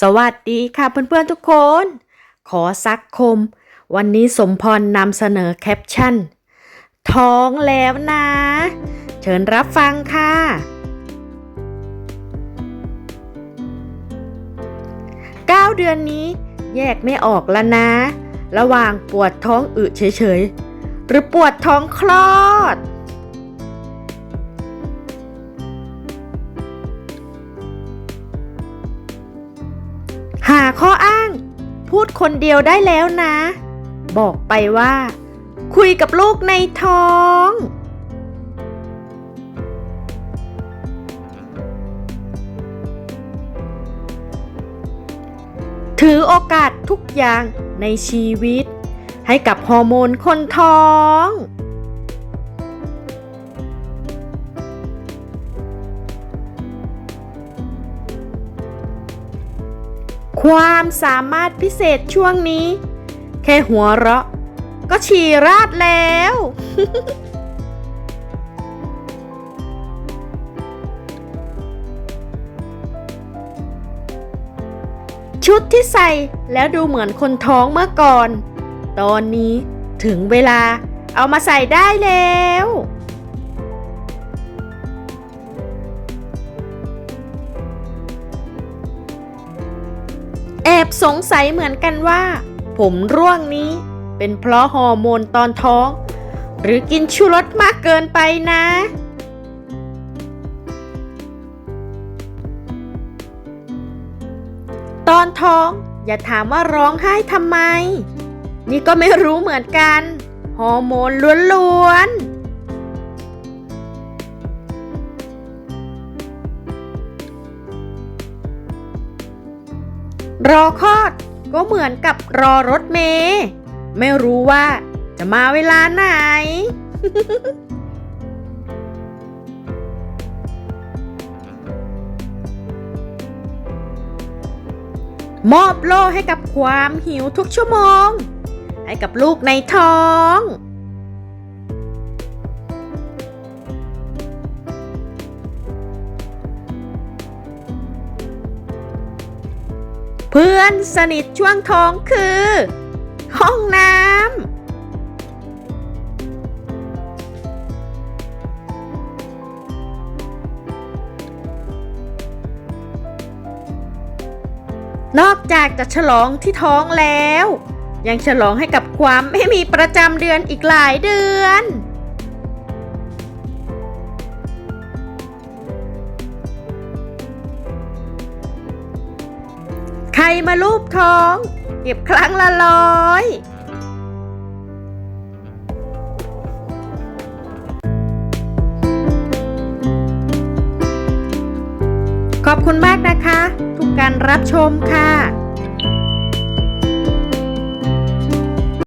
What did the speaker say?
สวัสดีค่ะเพื่อนๆทุกคน ขอซักคม วันนี้สมพรนำเสนอแคปชั่น ท้องแล้วนะ เชิญรับฟังค่ะ 9 เดือนนี้แยกไม่ออกแล้วนะ ระหว่างปวดท้องอึเฉยๆ หรือปวดท้องคลอด หาข้ออ้าง พูดคนเดียวได้แล้วนะ บอกไปว่า คุยกับลูกในท้อง ถือโอกาสทุกอย่างในชีวิต ให้กับฮอร์โมนคนท้อง ความสามารถพิเศษช่วงนี้ แค่หัวเราะ ก็ฉี่ราดแล้ว ชุดที่ใส่แล้วดูเหมือนคนท้องเมื่อก่อน ตอนนี้ถึงเวลาเอามาใส่ได้แล้ว สงสัยเหมือนกันว่า ผมร่วงนี้เป็นเพราะฮอร์โมนตอนท้อง หรือกินชูรสมากเกินไปนะ ตอนท้องอย่าถามว่าร้องไห้ทำไม นี่ก็ไม่รู้เหมือนกัน ฮอร์โมนล้วนๆ รอคลอดก็เหมือนกับรอรถเมย์ไม่รู้ว่าจะมาเวลาไหน มอบโล่ให้กับความหิวทุกชั่วโมง ให้กับลูกในท้อง เพื่อนสนิทช่วงท้องคือ ห้องน้ำนอกจากจะฉลองที่ท้องแล้ว ยังฉลองให้กับความไม่มีประจำเดือนอีกหลายเดือน รมาลูบท้อง เก็บครั้งละร้อยขอบคุณมากนะคะ ทุกการรับชมค่ะ